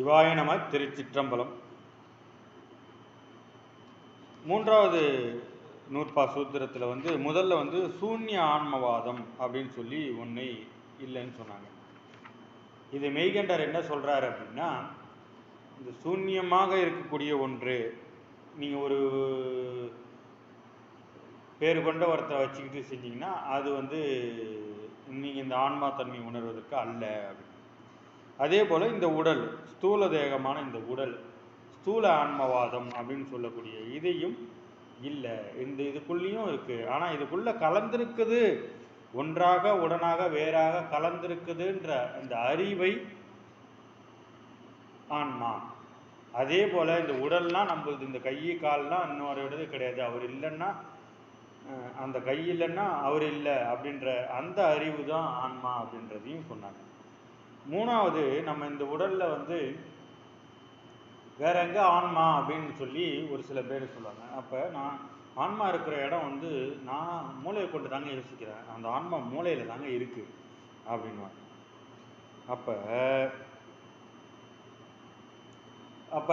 சிவாய நம திருச்சிற்றம்பலம். மூன்றாவது நூற்பா சூத்திரத்தில் வந்து முதல்ல வந்து சூன்ய ஆன்மவாதம் அப்படின்னு சொல்லி ஒன்று இல்லைன்னு சொன்னாங்க. இது மெய்கண்டர் என்ன சொல்கிறாரு அப்படின்னா இந்த சூன்யமாக இருக்கக்கூடிய ஒன்று நீங்கள் ஒரு பேர் கொண்ட ஒருத்தரை வச்சுக்கிட்டு செஞ்சீங்கன்னா அது வந்து நீங்கள் இந்த ஆன்மா தன்மை உணர்வதற்கு அல்ல அப்படின்னு. அதே போல் இந்த உடல் ஸ்தூல தேகமான இந்த உடல் ஸ்தூல ஆன்மவாதம் அப்படின்னு சொல்லக்கூடிய இதையும் இல்லை. இந்த இதுக்குள்ளேயும் இருக்குது ஆனால் இதுக்குள்ளே கலந்திருக்குது. ஒன்றாக உடனாக வேறாக கலந்திருக்குதுன்ற அந்த அறிவை ஆன்மா. அதே போல் இந்த உடல்லாம் நம்மளுது இந்த கை கால்லாம் இன்னொரு இடது கிடையாது. அவர் இல்லைன்னா அந்த கை இல்லைன்னா அவர் இல்லை அப்படின்ற அந்த அறிவு தான் ஆன்மா அப்படின்றதையும் சொன்னாங்க. மூணாவது நம்ம இந்த உடல்ல வந்து வேற எங்க ஆன்மா அப்படின்னு சொல்லி ஒரு சில பேர் சொல்லுவாங்க. அப்ப நான் ஆன்மா இருக்கிற இடம் வந்து நான் மூளையை கொண்டு தாங்க யோசிக்கிறேன். அந்த ஆன்மா மூளையில தாங்க இருக்கு அப்படின்வாங்க அப்ப அப்ப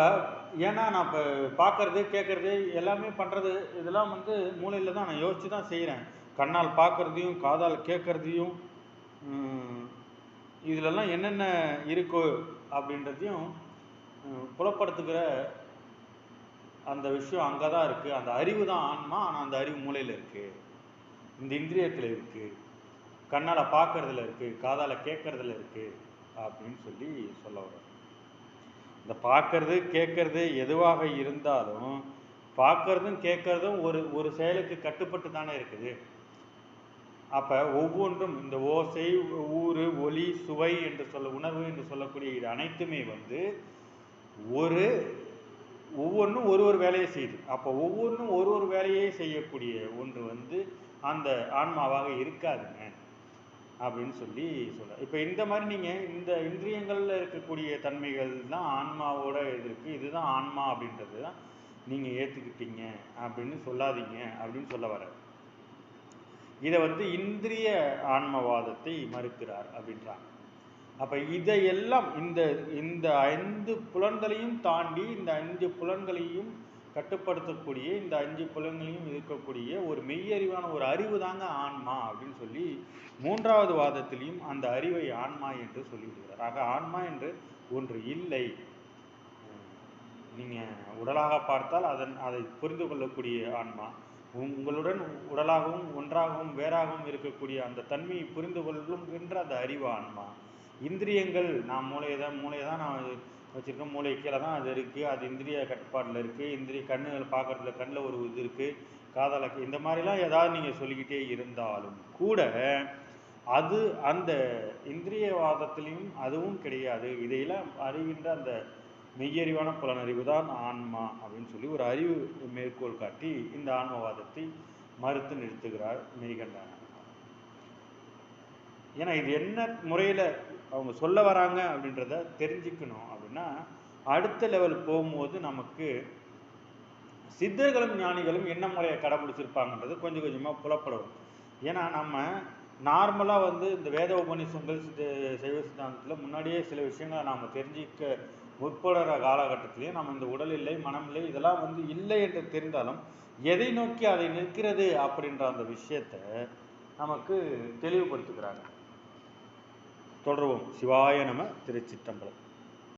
ஏன்னா நான் இப்போ பார்க்கறது கேட்கறது எல்லாமே பண்றது இதெல்லாம் வந்து மூளையில தான் நான் யோசிச்சு தான் செய்கிறேன் கண்ணால் பார்க்கறதையும் காதால் கேட்கறதையும் இதிலெல்லாம் என்னென்ன இருக்கோ அப்படின்றதையும் புலப்படுத்துகிற அந்த விஷயம் அங்கே தான் இருக்குது அந்த அறிவு தான் ஆன்மா ஆனால் அந்த அறிவு மூலையில் இருக்குது இந்த இந்திரியத்தில் இருக்குது கண்ணால் பார்க்கறதுல இருக்குது காதால் கேட்கறதுல இருக்குது அப்படின்னு சொல்லி சொல்ல வரோம் இந்த பார்க்கறது கேட்கறது எதுவாக இருந்தாலும் பார்க்கறதும் கேட்கறதும் ஒரு ஒரு செயலுக்கு கட்டுப்பட்டு தானே இருக்குது. அப்போ ஒவ்வொன்றும் இந்த ஓசை ஊறு ஒலி சுவை என்று சொல்ல உணர்வு என்று சொல்லக்கூடிய இது அனைத்துமே வந்து ஒரு ஒவ்வொன்றும் ஒரு ஒரு வேலையை செய்யுது. அப்போ ஒவ்வொன்றும் ஒரு ஒரு வேலையை செய்யக்கூடிய ஒன்று வந்து அந்த ஆன்மாவாக இருக்காதுங்க அப்படின்னு சொல்லி சொல்ல இப்போ இந்த மாதிரி நீங்கள் இந்த இந்திரியங்களில் இருக்கக்கூடிய தன்மைகள் தான் ஆன்மாவோட இது இருக்குது இதுதான் ஆன்மா அப்படின்றது தான் நீங்கள் ஏற்றுக்கிட்டீங்க அப்படின்னு சொல்லாதீங்க அப்படின்னு சொல்ல வர இதை வந்து இந்திரிய ஆன்மவாதத்தை மறுக்கிறார் அப்படின்றாங்க. அப்ப இதையெல்லாம் இந்த இந்த ஐந்து புலன்களையும் தாண்டி இந்த அஞ்சு புலன்களையும் கட்டுப்படுத்தக்கூடிய இந்த அஞ்சு புலன்களையும் இருக்கக்கூடிய ஒரு மெய்யறிவான ஒரு அறிவு தாங்க ஆன்மா அப்படின்னு சொல்லி மூன்றாவது வாதத்திலையும் அந்த அறிவை ஆன்மா என்று சொல்லிவிடுகிறார். ஆக ஆன்மா என்று ஒன்று இல்லை. நீங்க உடலாக பார்த்தால் அதன் அதை புரிந்து கொள்ளக்கூடிய ஆன்மா. உங்களுடன் உடலாகவும் ஒன்றாகவும் வேறாகவும் இருக்கக்கூடிய அந்த தன்மையை புரிந்து கொள்ளும் என்ற அந்த அறிவு ஆன்மா. இந்திரியங்கள் நான் மூளையை தான் மூளையை தான் நான் வச்சுருக்கேன். மூளை கீழே தான் அது இருக்குது அது இந்திரிய கட்டுப்பாட்டில் இருக்குது இந்திரிய கண்ணுகள் பார்க்கறதுல கண்ணில் ஒரு இது இருக்குது காதால இந்த மாதிரிலாம் ஏதாவது நீங்கள் சொல்லிக்கிட்டே இருந்தாலும் கூட அது அந்த இந்திரியவாதத்திலையும் அதுவும் கிடையாது. இதையெல்லாம் அறிகின்ற அந்த மெய்யறிவான புலனறிவு தான் ஆன்மா அப்படின்னு சொல்லி ஒரு அறிவு மேற்கோள் காட்டி இந்த ஆன்மவாதத்தை மறுத்து நிறுத்துகிறார் மெய்கண்டான ஏன்னா இது என்ன முறையில் அவங்க சொல்ல வராங்க அப்படின்றத தெரிஞ்சுக்கணும் அப்படின்னா அடுத்த லெவல் போகும்போது நமக்கு சித்தர்களும் ஞானிகளும் என்ன முறையை கடைபிடிச்சிருப்பாங்கன்றது கொஞ்சம் கொஞ்சமாக புலப்படும் ஏன்னா நம்ம நார்மலாக வந்து இந்த வேத உபநிஷங்கள் சைவ சித்தாந்தத்தில் முன்னாடியே சில விஷயங்களை நாம் தெரிஞ்சிக்க முற்படுற காலகட்டத்திலையும் நம்ம இந்த உடல் இல்லை மனம் இல்லை இதெல்லாம் வந்து இல்லை என்று தெரிந்தாலும் எதை நோக்கி அதை நிற்கிறது அப்படின்ற அந்த விஷயத்தை நமக்கு தெளிவுபடுத்துகிறாங்க. தொடருவோம். சிவாய நம திருச்சிற்றம்பலம்.